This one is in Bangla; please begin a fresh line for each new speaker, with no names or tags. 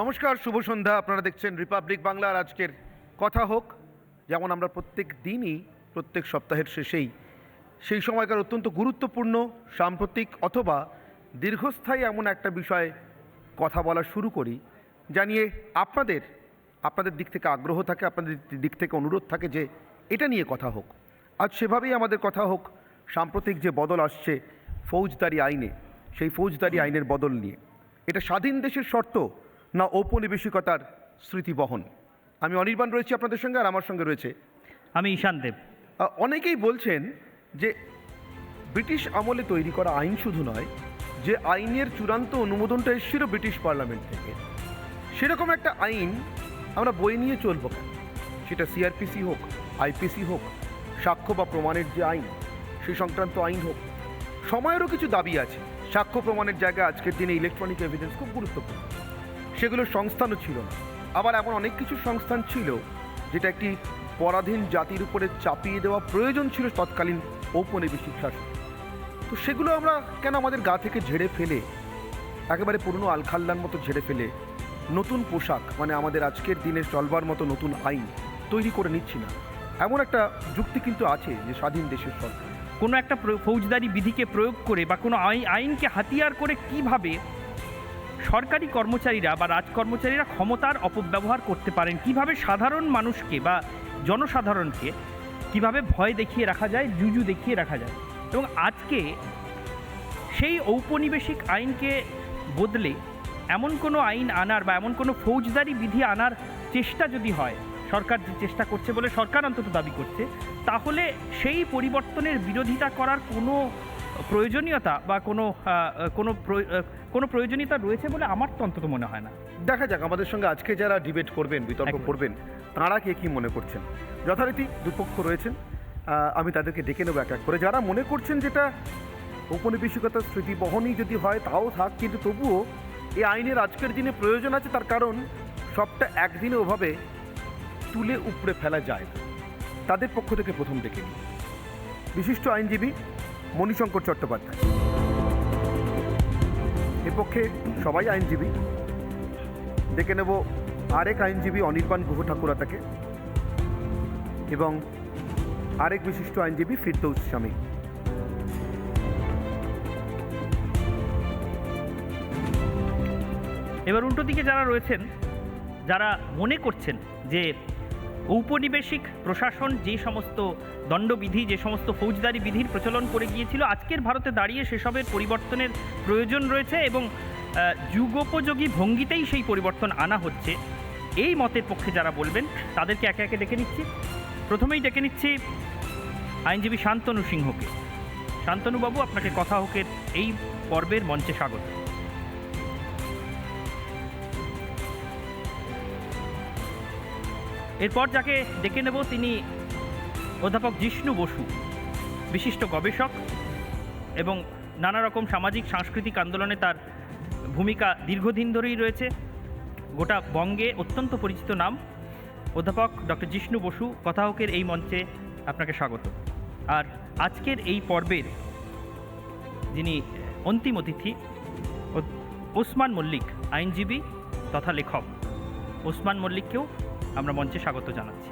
নমস্কার শুভ সন্ধ্যা। আপনারা দেখছেন রিপাবলিক বাংলার আজকের কথা হোক যেমন আমরা প্রত্যেক দিনই প্রত্যেক সপ্তাহের শেষেই সেই সময়কার অত্যন্ত গুরুত্বপূর্ণ সাম্প্রতিক অথবা দীর্ঘস্থায়ী এমন একটা বিষয়ে কথা বলা শুরু করি জানিয়ে আপনাদের আপনাদের দিক থেকে আগ্রহ থাকে আপনাদের দিক থেকে অনুরোধ থাকে যে এটা নিয়ে কথা হোক। আজ সেভাবেই আমাদের কথা হোক সাম্প্রতিক যে বদল আসছে ফৌজদারি আইনে সেই ফৌজদারি আইনের বদল নিয়ে। এটা স্বাধীন দেশের শর্ত না ঔপনিবেশিকতার স্মৃতি বহন। আমি অনির্বাণ রয়েছি আপনাদের সঙ্গে আর আমার সঙ্গে রয়েছে।
আমি ঈশান দেব।
অনেকেই বলছেন যে ব্রিটিশ আমলে তৈরি করা আইন শুধু নয় যে আইনের চূড়ান্ত অনুমোদনটা এসেছিল ব্রিটিশ পার্লামেন্ট থেকে। সেরকম একটা আইন আমরা বই নিয়ে চলবো কেন? সেটা সিআরপিসি হোক আইপিসি হোক সাক্ষ্য বা প্রমাণের যে আইন সে সংক্রান্ত আইন হোক সময়েরও কিছু দাবি আছে। সাক্ষ্য প্রমাণের জায়গায় আজকের দিনে ইলেকট্রনিক এভিডেন্স খুব গুরুত্বপূর্ণ। সেগুলোর সংস্থানও ছিল না। আবার এমন অনেক কিছু সংস্থান ছিল যেটা একটি পরাধীন জাতির উপরে চাপিয়ে দেওয়া প্রয়োজন ছিল তৎকালীন ঔপনিবেশিক শাসন। তো সেগুলো আমরা কেন আমাদের গা থেকে ঝেড়ে ফেলে, একেবারে পুরনো আলখাল্লার মতো ঝেড়ে ফেলে, নতুন পোশাক মানে আমাদের আজকের দিনে চলবার মতো নতুন আইন তৈরি করে নিচ্ছি না? এমন একটা যুক্তি কিন্তু আছে যে স্বাধীন দেশের সরকার।
কোনো একটা ফৌজদারি বিধিকে প্রয়োগ করে বা কোনো আইন আইনকে হাতিয়ার করে কীভাবে সরকারি কর্মচারীরা বা রাজকর্মচারীরা ক্ষমতার অপব্যবহার করতে পারেন। কীভাবে সাধারণ মানুষকে বা জনসাধারণকে কীভাবে ভয় দেখিয়ে রাখা যায়, জুজু দেখিয়ে রাখা যায়? এবং আজকে সেই ঔপনিবেশিক আইনকে বদলে এমন কোনো আইন আনার বা এমন কোনো ফৌজদারি বিধি আনার চেষ্টা যদি হয়, সরকার যে চেষ্টা করছে বলে সরকার অন্তত দাবি করছে, তাহলে সেই পরিবর্তনের বিরোধিতা করার কোনো প্রয়োজনীয়তা বা কোনো কোনো কোনো প্রয়োজনীয়তা রয়েছে বলে আমার তো অন্তত মনে হয় না।
দেখা যাক আমাদের সঙ্গে আজকে যারা ডিবেট করবেন বিতর্ক করবেন তাঁরা কে কি মনে করছেন? যথারীতি দুপক্ষ রয়েছেন। আমি তাদেরকে ডেকে নেব এক এক করে। যারা মনে করছেন যেটা ঔপনিবেশিকতার স্মৃতি বহনই যদি হয় তাও থাক কিন্তু তবুও এই আইনের আজকের দিনে প্রয়োজন আছে তার কারণ সবটা একদিনে ওভাবে তুলে উপড়ে ফেলা যায় না। তাদের পক্ষ থেকে প্রথম ডেকে নিই। বিশিষ্ট আইনজীবী মণিশঙ্কর চট্টোপাধ্যায়। পক্ষে সবাই আইনজীবী। ডেকে নেব আরেক আইনজীবী অনির্বাণ গুহ ঠাকুরাতাকে এবং আরেক বিশিষ্ট আইনজীবী ফিরদৌস স্বামী।
এবার উল্টো দিকে যারা রয়েছেন, যারা মনে করছেন যে ঔপনিবেশিক প্রশাসন যে সমস্ত দণ্ডবিধি, যে সমস্ত ফৌজদারি বিধির প্রচলন করে গিয়েছিল, আজকের ভারতে দাঁড়িয়ে সেসবের পরিবর্তনের প্রয়োজন রয়েছে এবং যুগোপযোগী ভঙ্গিতেই সেই পরিবর্তন আনা হচ্ছে। এই মতের পক্ষে যারা বলবেন, তাদেরকে একে একে ডেকে নিচ্ছি। প্রথমেই ডেকে নিচ্ছি আইনজীবী শান্তনু সিংহকে। শান্তনুবাবু, আপনাকে কথা হোকের এই পর্বের মঞ্চে স্বাগত। এরপর যাকে ডেকে নেব তিনি অধ্যাপক জিষ্ণু বসু, বিশিষ্ট গবেষক এবং নানা রকম সামাজিক, সাংস্কৃতিক আন্দোলনে তার ভূমিকা দীর্ঘদিন ধরেই রয়েছে। গোটা বঙ্গে অত্যন্ত পরিচিত নাম। অধ্যাপক ডক্টর জিষ্ণু বসু, কথাহকের এই মঞ্চে আপনাকে স্বাগত। আর আজকের এই পর্বের যিনি অন্তিম অতিথি ওসমান মল্লিক, আইনজীবী তথা লেখক। ওসমান মল্লিককেও আমরা মঞ্চে স্বাগত জানাচ্ছি।